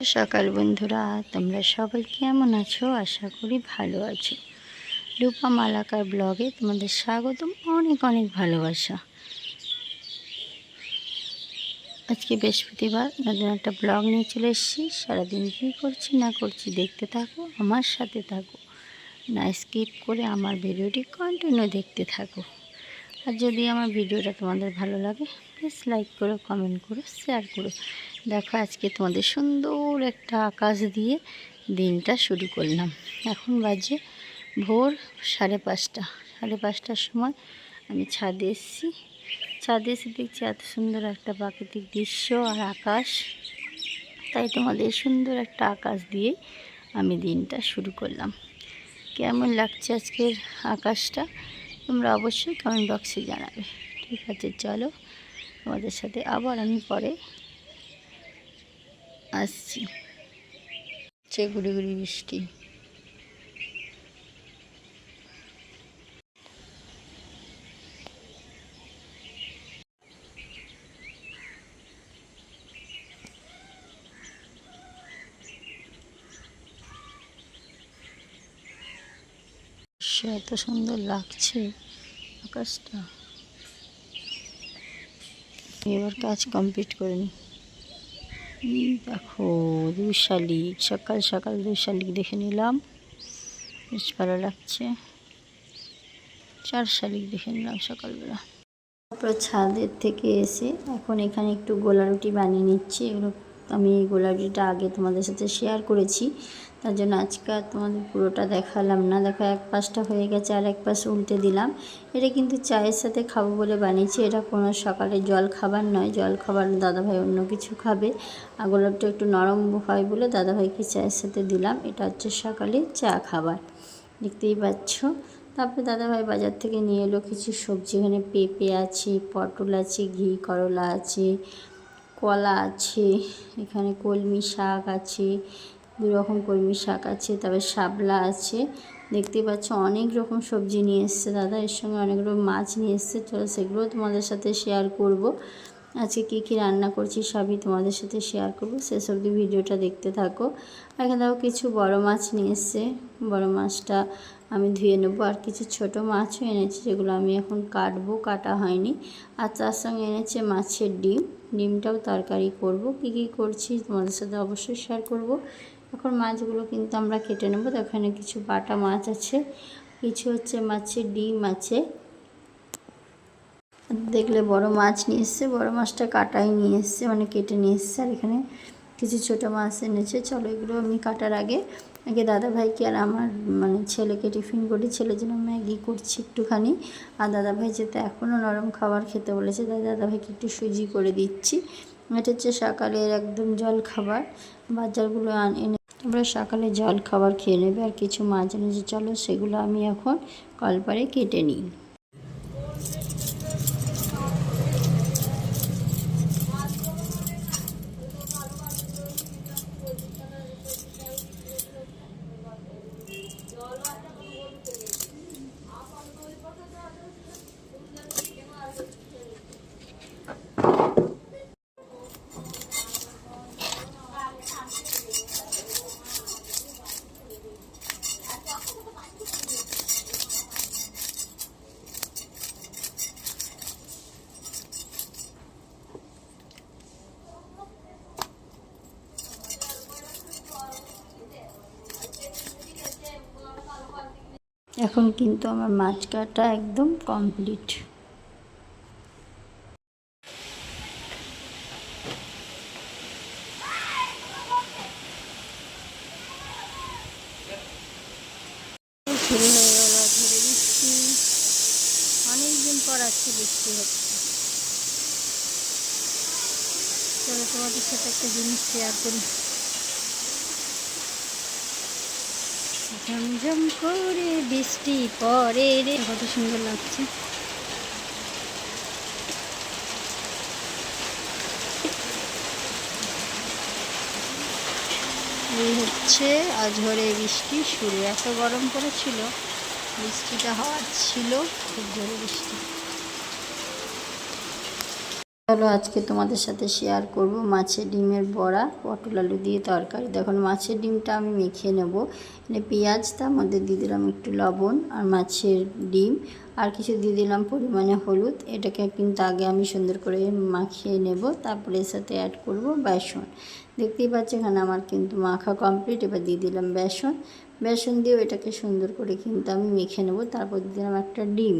সকাল বন্ধুরা, তোমরা সবাই কেমন আছো? আশা করি ভালো আছো। রূপা মালাকার ব্লগে তোমাদের স্বাগতম, অনেক অনেক ভালোবাসা। আজকে বৃহস্পতিবার, নতুন একটা ব্লগ নিয়ে চলে এসেছি। সারাদিন কী করছি না করছি দেখতে থাকো, আমার সাথে থাকো। না স্কিপ করে আমার ভিডিওটি কন্টিনিউ দেখতে থাকো। আর যদি আমার ভিডিওটা তোমাদের ভালো লাগে প্লিজ লাইক করো কমেন্ট করো শেয়ার করো। দেখো, আজকে তোমাদের সুন্দর একটা আকাশ দিয়ে দিনটা শুরু করলাম। এখন বাজে ভোর সাড়ে পাঁচটা। সাড়ে পাঁচটার সময় আমি ছাদে এসেছি। ছাদে এসে দেখছি এত সুন্দর একটা প্রাকৃতিক দৃশ্য আর আকাশ। তাই তোমাদের সুন্দর একটা আকাশ দিয়ে আমি দিনটা শুরু করলাম। কেমন লাগছে আজকের আকাশটা? তোমরা অবশ্যই কমেন্ট বক্সে জানাবে। ঠিক আছে, চলো তোমাদের সাথে আবার আমি পরে আসছি। হচ্ছে গুড়ি গুড়ি বৃষ্টি। সে এত সুন্দর লাগছে আকাশটা। এবার কাজ কমপ্লিট করে নি। দেখো দুই শালিক সকাল সকাল দুই শালিক দেখে নিলাম। বেশ ভালো লাগছে। চার শালিক দেখে নিলাম সকালবেলা। তারপর ছাদের থেকে এসে এখন এখানে একটু গোলা রুটি বানিয়ে নিচ্ছি। এগুলো আমি এই গোলা রুটিটা আগে তোমাদের সাথে শেয়ার করেছি। তার জন্য আজকে আর তোমাদের পুরোটা দেখালাম না। দেখো, এক পাশটা হয়ে গেছে আর এক পাশ উল্টে দিলাম। এটা কিন্তু চায়ের সাথে খাব বলে বানিয়েছি। এটা কোনো সকালে জল খাবার নয়। জল খাবার দাদাভাই অন্য কিছু খাবে। আর গোলাপটা একটু নরম হয় বলে দাদাভাইকে চায়ের সাথে দিলাম। এটা হচ্ছে সকালে চা খাবার। দেখতেই পাচ্ছ। তারপরে দাদাভাই বাজার থেকে নিয়ে এলো কিছু সবজি। এখানে পেঁপে আছে, পটল আছে, ঘি, করলা আছে কলা আছে, এখানে কলমি শাক আছে দু রকম কলমি শাক আছে, তারপরে শাপলা আছে। দেখতে পাচ্ছ অনেক রকম সবজি নিয়ে এসছে দাদা, এর সঙ্গে অনেক রকম মাছ নিয়ে এসছে চলো সেগুলোও তোমাদের সাথে শেয়ার করব। আজকে কী কী রান্না করছি সবই তোমাদের সাথে শেয়ার করব, শেষ অবধি ভিডিওটা দেখতে থাকো। এখানে দেখো কিছু বড় মাছ নিয়ে এসছে। বড় মাছটা আমি ধুয়ে নেব। আর কিছু ছোট মাছও এনেছে যেগুলো আমি এখন কাটবো, কাটা হয়নি। আর তার সঙ্গে এনেছে মাছের ডিম। ডিমটাও তরকারি করব। কী কী করছি তোমাদের সাথে অবশ্যই শেয়ার করব। এখন মাছগুলো কিন্তু আমরা কেটে নেব। তো এখানে কিছু বাটা মাছ আছে, কিছু হচ্ছে মাছের ডিম আছে। দেখলে বড় মাছ নিয়ে এসছে, বড় মাছটা কাটাই নিয়ে এসছে মানে কেটে নিয়ে এসছে। আর এখানে কিছু ছোটো মাছ এনেছে। চলো এগুলো আমি কাটার আগে আগে দাদাভাইকে আর আমার মানে ছেলেকে টিফিন করে ছেলে যেন ম্যাগি করছি একটুখানি। আর দাদাভাই যেতে এখনও নরম খাবার খেতে বলেছে, তাই দাদাভাইকে একটু সুজি করে দিচ্ছি। এটা হচ্ছে সকালের একদম জল খাবার। বাজারগুলো এনে তোমরা সকালে জল খাবার খেয়ে নেবে। আর কিছু মাছ এনেছে চলো, সেগুলো আমি এখন কলপারে কেটে নিই। এখন কিন্তু আমার মাছ কাটা একদম কমপ্লিট। শুরু হয়ে গেল ঝড়ে বৃষ্টি অনেকদিন পর আজকে বৃষ্টি হচ্ছে চলো তোমাদের সাথে একটা জিনিস শেয়ার করি। ঝমঝম করে বৃষ্টি পরে রে। কত সুন্দর লাগছে। এই হচ্ছে আঝরে বৃষ্টি শুরু এত গরম পড়েছিল। বৃষ্টিটা হওয়ার ছিল, খুব জোরে বৃষ্টি। চলো আজকে তোমাদের সাথে শেয়ার করব মাছের ডিমের বড়া, পটল আলু দিয়ে তরকারি। দেখুন মাছের ডিমটা আমি মেখে নেব। এখানে পেঁয়াজ তার মধ্যে দিয়ে দিলাম একটু লবণ আর মাছের ডিম। আর কিছু দিয়ে দিলাম পরিমাণে হলুদ। এটাকে কিন্তু আগে আমি সুন্দর করে মাখিয়ে নেব। তারপরে এর সাথে অ্যাড করব বেসন। দেখতেই পাচ্ছি এখানে আমার কিন্তু মাখা কমপ্লিট এবার দিয়ে দিলাম বেসন। বেসন দিয়েও এটাকে সুন্দর করে কিন্তু আমি মেখে নেব। তারপর দিয়ে দিলাম একটা ডিম।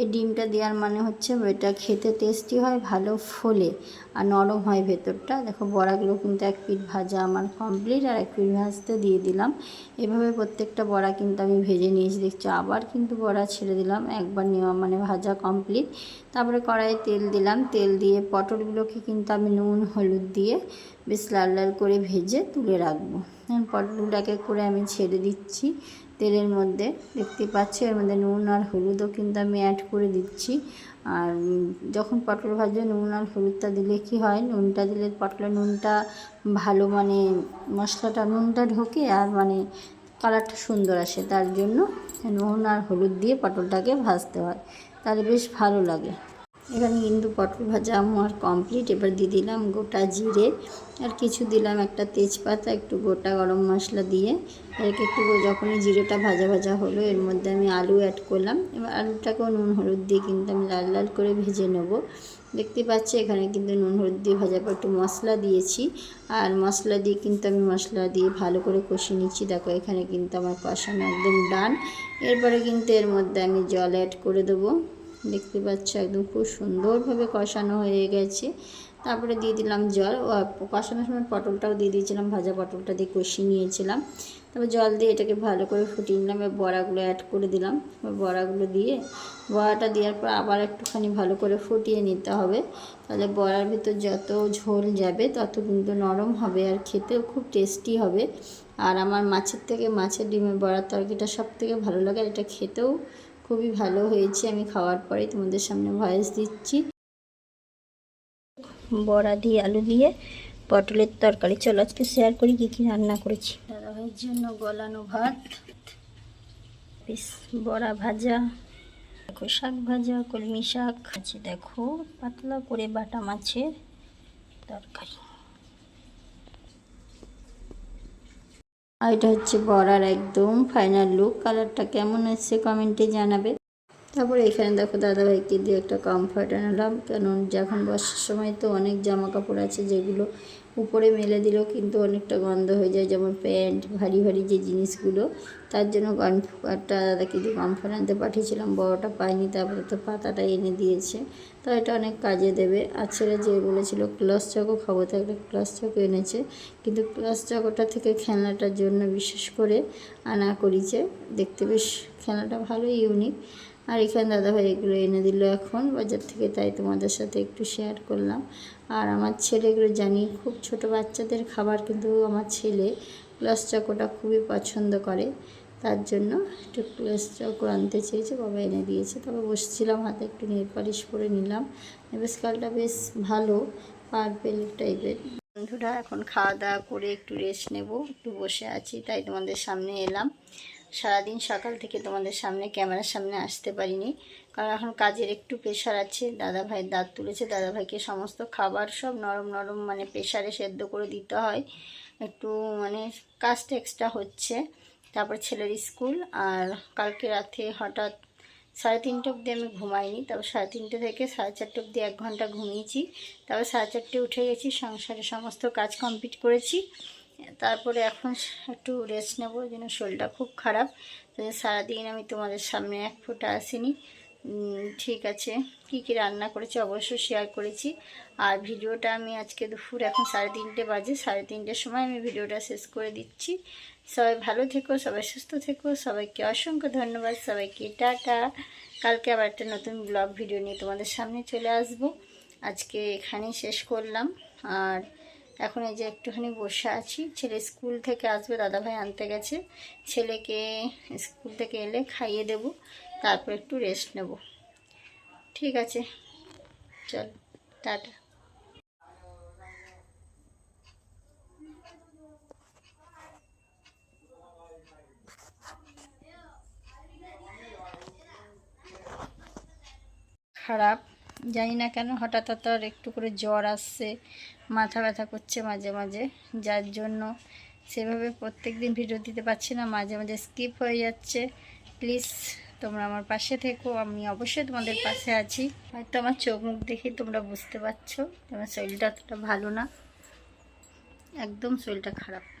এই ডিমটা দেওয়ার মানে হচ্ছে এটা খেতে টেস্টি হয়, ভালো ফোলে আর নরম হয় ভেতরটা। দেখো বড়াগুলো কিন্তু এক পিঠ ভাজা আমার কমপ্লিট আর এক পিঠ ভাজতে দিয়ে দিলাম। এভাবে প্রত্যেকটা বড়া কিন্তু আমি ভেজে নিয়েছি। দেখছ আবার কিন্তু বড়া ছেড়ে দিলাম। একবার নেওয়া মানে ভাজা কমপ্লিট তারপরে কড়াইয়ে তেল দিলাম। তেল দিয়ে পটলগুলোকে কিন্তু আমি নুন, হলুদ দিয়ে বেশ লাল লাল করে ভেজে তুলে রাখব। পটলগুলোকে করে আমি ছেড়ে দিচ্ছি তেলের মধ্যে। দেখতে পাচ্ছি, এর মধ্যে নুন আর হলুদও কিন্তু আমি অ্যাড করে দিচ্ছি। আর যখন পটল ভাজে নুন আর হলুদটা দিলে কি হয়? নুনটা দিলে পটলের নুনটা ভালো মানে মশলাটা, নুনটা ঢোকে আর মানে কালারটা সুন্দর আসে। তার জন্য নুন আর হলুদ দিয়ে পটলটাকে ভাজতে হয়। তাহলে বেশ ভালো লাগে। এখানে কিন্তু পটল ভাজা আমার কমপ্লিট এবার দিয়ে দিলাম গোটা জিরে। আর কিছু দিলাম একটা তেজপাতা, একটু গোটা গরম মশলা দিয়ে। এটাকে একটু যখনই জিরেটা ভাজা ভাজা হলো, এর মধ্যে আমি আলু অ্যাড করলাম। এবার আলুটাকেও নুন হলুদ দিয়ে কিন্তু আমি লাল লাল করে ভেজে নেব। দেখতে পাচ্ছি, এখানে কিন্তু নুন হলুদ দিয়ে ভাজার পর একটু মশলা দিয়েছি। আর মশলা দিয়ে কিন্তু আমি মশলা দিয়ে ভালো করে কষিয়ে নিচ্ছি। দেখো, এখানে কিন্তু আমার কষানো একদম ডান এরপরে কিন্তু এর মধ্যে আমি জল অ্যাড করে দেবো। দেখতে পাচ্ছ, একদম খুব সুন্দরভাবে কষানো হয়ে গেছে। তারপরে দিয়ে দিলাম জল। কষানোর সময় পটলটাও দিয়ে দিয়েছিলাম, ভাজা পটলটা দিয়ে কষিয়ে নিয়েছিলাম। তারপর জল দিয়ে এটাকে ভালো করে ফুটিয়ে নিলাম, এবার বড়াগুলো অ্যাড করে দিলাম। বড়াগুলো দিয়ে, বড়াটা দেওয়ার পর আবার একটুখানি ভালো করে ফুটিয়ে নিতে হবে। তাহলে বড়ার ভিতর যত ঝোল যাবে, তত কিন্তু নরম হবে আর খেতেও খুব টেস্টি হবে। আর আমার মাছের থেকে মাছের ডিমের বড়ার তরকারিটা সব থেকে ভালো লাগে আর এটা খেতেও খুবই ভালো হয়েছে। আমি খাওয়ার পরে তোমাদের সামনে ভয়েস দিচ্ছি। বড়া দিয়ে আলু দিয়ে পটলের তরকারি। চলো আজকে শেয়ার করি কী কী রান্না করেছি। দাদাভাইয়ের জন্য গলানো ভাত বড়া ভাজা, দেখো শাক ভাজা, কলমি শাক। আছে দেখো, পাতলা করে বাটা মাছের তরকারি। আর এটা হচ্ছে বড়ার একদম ফাইনাল লুক কালারটা কেমন এসছে কমেন্টে জানাবে। তারপরে এখানে দেখো দাদাভাইকে দিয়ে একটা কমফর্ট আনলাম। কারণ যখন বর্ষার সময় তো অনেক জামা কাপড় আছে যেগুলো উপরে মেলে দিলেও কিন্তু অনেকটা গন্ধ হয়ে যায়, যেমন প্যান্ট, ভারী ভারী যে জিনিসগুলো। তার জন্য কমফর্টটা দাদাকে দিয়ে কমফর্ট আনতে পাঠিয়েছিলাম। বড়টা পাইনি তারপরে তো পাতাটা এনে দিয়েছে। তো এটা অনেক কাজে দেবে। আর ছেলে যে বলেছিল ক্লাস চকো খাব তো একটা ক্লাস চকো এনেছে। কিন্তু ক্লাস চকোটা থেকে খেলনাটার জন্য বিশেষ করে আনা করিছে। দেখতে বেশ খেলনাটা ভালো ইউনিক আর এখানে দাদাভাই এগুলো এনে দিল এখন বাজার থেকে, তাই তোমাদের সাথে একটু শেয়ার করলাম। আর আমার ছেলেগুলো জানি খুব ছোট বাচ্চাদের খাবার কিন্তু আমার ছেলে প্লাস চকোটা খুবই পছন্দ করে। তার জন্য একটু ক্লাস চকো আনতে চেয়েছে, বাবা এনে দিয়েছে। তবে বসছিলাম, হাতে একটু নেল পালিশ করে নিলাম। নেবেসকালটা বেশ ভালো, পার্পেল টাইপের। বন্ধুরা, এখন খাওয়া দাওয়া করে একটু রেস্ট নেব, একটু বসে আছি, তাই তোমাদের সামনে এলাম। সারাদিন সকাল থেকে তোমাদের সামনে, ক্যামেরার সামনে আসতে পারিনি। কারণ এখন কাজের একটু প্রেশার আছে। দাদা ভাই দাঁত তুলেছে। দাদা ভাইকে সমস্ত খাবার সব নরম নরম মানে প্রেশারে সেদ্ধ করে দিতে হয়। একটু মানে কাজটা এক্সট্রা হচ্ছে। তারপর ছেলের স্কুল আর কালকে রাতে হঠাৎ সাড়ে তিনটে অবধি আমি ঘুমাইনি। তারপর সাড়ে তিনটে থেকে সাড়ে চারটে অবধি এক ঘণ্টা ঘুমিয়েছি। তারপর সাড়ে চারটে উঠে গেছি। সংসারে সমস্ত কাজ কমপ্লিট করেছি। তারপরে এখন একটু রেস্ট নেব যেন শরীরটা খুব খারাপ। সারাদিন আমি তোমাদের সামনে এক ফোঁটা আসিনি। ঠিক আছে, কি কি রান্না করেছি অবশ্যই শেয়ার করেছি। আর ভিডিওটা আমি আজকে দুপুর, এখন সাড়ে তিনটে বাজে, সাড়ে তিনটের সময় আমি ভিডিওটা শেষ করে দিচ্ছি। সবাই ভালো থেকো, সবাই সুস্থ থেকো, সবাইকে অসংখ্য ধন্যবাদ, সবাইকে টাটা। কালকে আবার একটা নতুন ব্লগ ভিডিও নিয়ে তোমাদের সামনে চলে আসব। আজকে এখানেই শেষ করলাম, আর এখন এই যে একটুখানি বসে আছি। ছেলে স্কুল থেকে আসবে, দাদাভাই আনতে গেছে। ছেলেকে স্কুল থেকে এলে খাইয়ে দেব, তারপর একটু রেস্ট নেব। ঠিক আছে, চল, টাটা। খারাপ। জানি না কেন, হঠাৎ হঠাৎ একটু করে জ্বর আসছে, মাথা ব্যথা করছে মাঝে মাঝে। যার জন্য সেভাবে প্রত্যেক দিন ভিডিও দিতে পারছি না, মাঝে মাঝে স্কিপ হয়ে যাচ্ছে। প্লিজ তোমরা আমার পাশে থেকো, আমি অবশ্যই তোমাদের পাশে আছি। হয়তো আমার চোখ মুখ দেখেই তোমরা বুঝতে পারছ আমার শরীরটা অতটা ভালো না। একদম শরীরটা খারাপ।